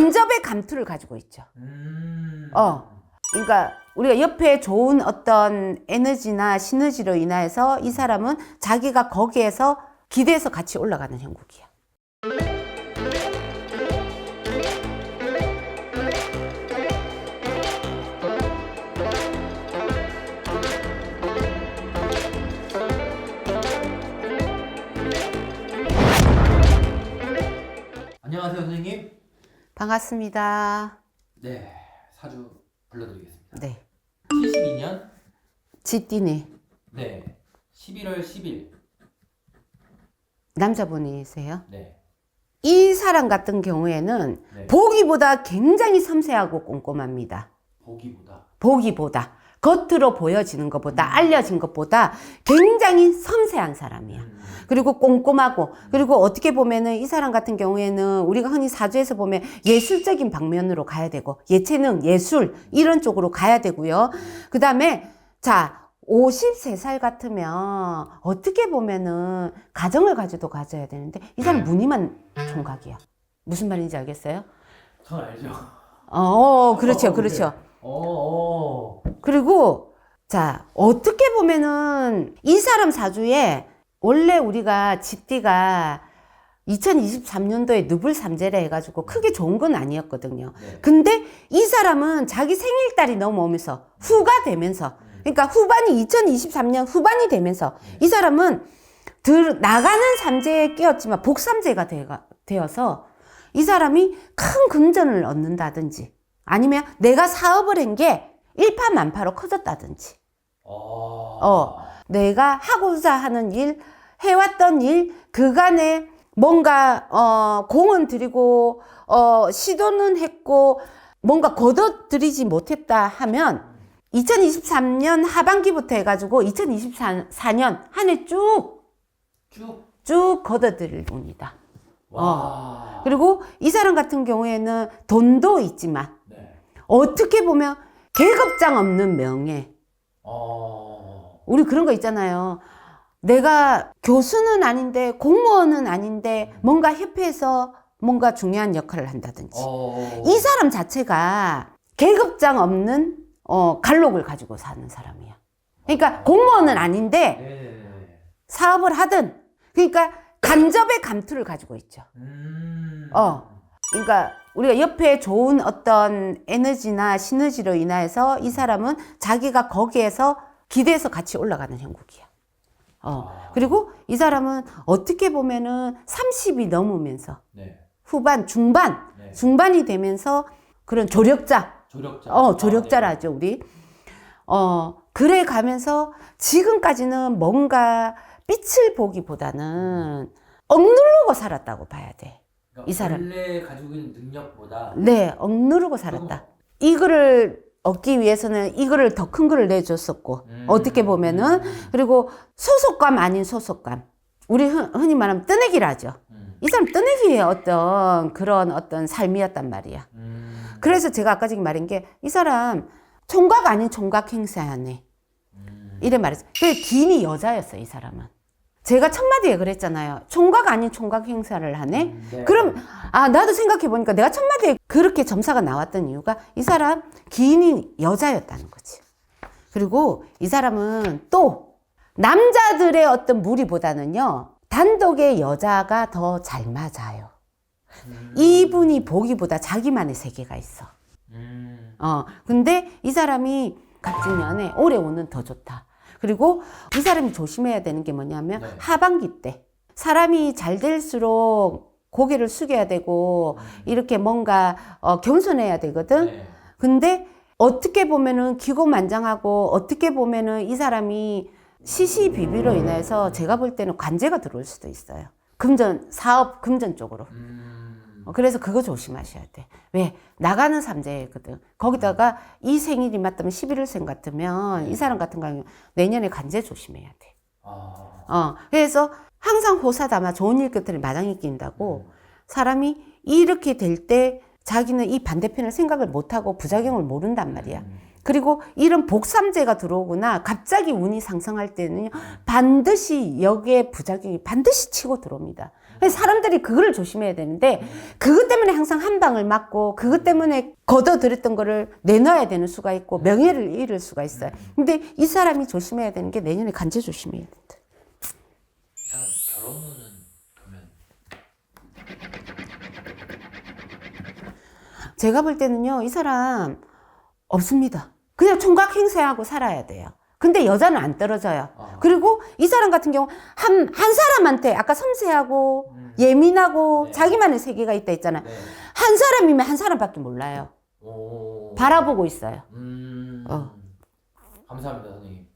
간접의 감투를 가지고 있죠. 음. 어. 그러니까 우리가 옆에 좋은 어떤 에너지나 시너지로 인하여서 이 사람은 자기가 거기에서 기대해서 같이 올라가는 형국이야. 안녕하세요, 선생님. 반갑습니다. 네, 사주 불러드리겠습니다. 네. 72년 지띠네. 네 11월 10일 남자분이세요? 네, 이 사람 같은 경우에는 네. 보기보다 굉장히 섬세하고 꼼꼼합니다. 보기보다 보기보다 겉으로 보여지는 것보다 알려진 것보다 굉장히 섬세한 사람이야. 음, 그리고 꼼꼼하고 그리고 어떻게 보면은 이 사람 같은 경우에는 우리가 흔히 사주에서 보면 예술적인 방면으로 가야 되고 예체능 예술 이런 쪽으로 가야 되고요. 그다음에 자 53살 같으면 어떻게 보면은 가정을 가져도 가져야 되는데 이 사람 무늬만 총각이야. 무슨 말인지 알겠어요? 전 알죠. 어, 그렇죠, 어, 그렇죠. 어, 어. 그리고 자 어떻게 보면은 이 사람 사주에 원래 우리가 지띠가 2023년도에 누불 삼재라 해가지고 크게 좋은 건 아니었거든요. 네. 근데 이 사람은 자기 생일달이 넘어오면서 후가 되면서 그러니까 후반이 2023년 후반이 되면서 이 사람은 들, 나가는 삼재에 끼었지만 복삼재가 되어서 이 사람이 큰 금전을 얻는다든지 아니면 내가 사업을 한 게 일파만파로 커졌다든지 어. 어. 내가 하고자 하는 일, 해왔던 일, 그간에 뭔가, 어, 공은 들이고, 어, 시도는 했고, 뭔가 거둬들이지 못했다 하면, 2023년 하반기부터 해가지고, 2024년 한 해 쭉, 쭉. 쭉 거둬들일 겁니다. 와. 그리고 이 사람 같은 경우에는 돈도 있지만, 네. 어떻게 보면 계급장 없는 명예, 어. 우리 그런 거 있잖아요. 내가 교수는 아닌데 공무원은 아닌데 뭔가 협회에서 뭔가 중요한 역할을 한다든지 어. 이 사람 자체가 계급장 없는 어, 갈록을 가지고 사는 사람이야. 그러니까 공무원은 아닌데 네. 사업을 하든 그러니까 간접의 감투를 가지고 있죠. 음. 어. 그러니까 우리가 옆에 좋은 어떤 에너지나 시너지로 인하여서 이 사람은 자기가 거기에서 기대해서 같이 올라가는 형국이야. 어. 그리고 이 사람은 어떻게 보면은 30이 넘으면서 네. 후반, 중반, 네. 중반이 되면서 그런 조력자, 조력자. 어, 아, 조력자라죠, 우리. 어, 그래 가면서 지금까지는 뭔가 빛을 보기보다는 억누르고 살았다고 봐야 돼. 네. 그러니까 이 사람. 원래 가지고 있는 능력보다 네, 억누르고 살았다. 이거를 얻기 위해서는 이거를 더 큰 거를 내줬었고, 음. 어떻게 보면은, 음. 그리고 소속감 아닌 소속감. 우리 흔- 흔히 말하면 뜨내기라죠. 음. 이 사람 뜨내기의 어떤 그런 어떤 삶이었단 말이야. 음. 그래서 제가 아까 전에 말한 게, 이 사람 총각 아닌 총각 행사하네. 음. 이래 말했어. 그 기인이 여자였어, 이 사람은. 제가 첫 마디에 그랬잖아요. 총각 아닌 총각 행사를 하네? 음, 네. 그럼 아 나도 생각해 보니까 내가 첫 마디에 그렇게 점사가 나왔던 이유가 이 사람 기인이 여자였다는 거지. 그리고 이 사람은 또 남자들의 어떤 무리보다는요 단독의 여자가 더 잘 맞아요. 음. 이분이 보기보다 자기만의 세계가 있어. 음. 어 근데 이 사람이 갑진년에 올해 오는 더 좋다. 그리고 이 사람이 조심해야 되는 게 뭐냐면 네. 하반기 때 사람이 잘 될수록 고개를 숙여야 되고 이렇게 뭔가 어, 겸손해야 되거든. 네. 근데 어떻게 보면은 기고만장하고 어떻게 보면은 이 사람이 시시비비로 인해서 제가 볼 때는 관제가 들어올 수도 있어요. 금전 사업 금전 쪽으로. 음. 어, 그래서 그거 조심하셔야 돼. 왜? 나가는 삼재거든. 거기다가 이 생일이 맞다면 11일생 같으면 이 사람 같은 경우 내년에 관제 조심해야 돼. 아. 어, 그래서 항상 호사다마 좋은 일 끝을 마당에 낀다고 사람이 이렇게 될 때 자기는 이 반대편을 생각을 못하고 부작용을 모른단 말이야. 음. 그리고 이런 복삼재가 들어오거나 갑자기 운이 상승할 때는 반드시 여기에 부작용이 반드시 치고 들어옵니다. 사람들이 그거를 조심해야 되는데 그것 때문에 항상 한 방을 맞고 그것 때문에 걷어들였던 거를 내놔야 되는 수가 있고 명예를 잃을 수가 있어요. 근데 이 사람이 조심해야 되는 게 내년에 간제 조심해야 된다. 제가 볼 때는요, 이 사람 없습니다. 그냥 총각 행세하고 살아야 돼요. 근데 여자는 안 떨어져요. 아. 그리고 이 사람 같은 경우 한, 한 사람한테 아까 섬세하고 음. 예민하고 네. 자기만의 세계가 있다 했잖아요. 네. 한 사람이면 한 사람밖에 몰라요. 오. 바라보고 있어요. 음. 어. 감사합니다 선생님.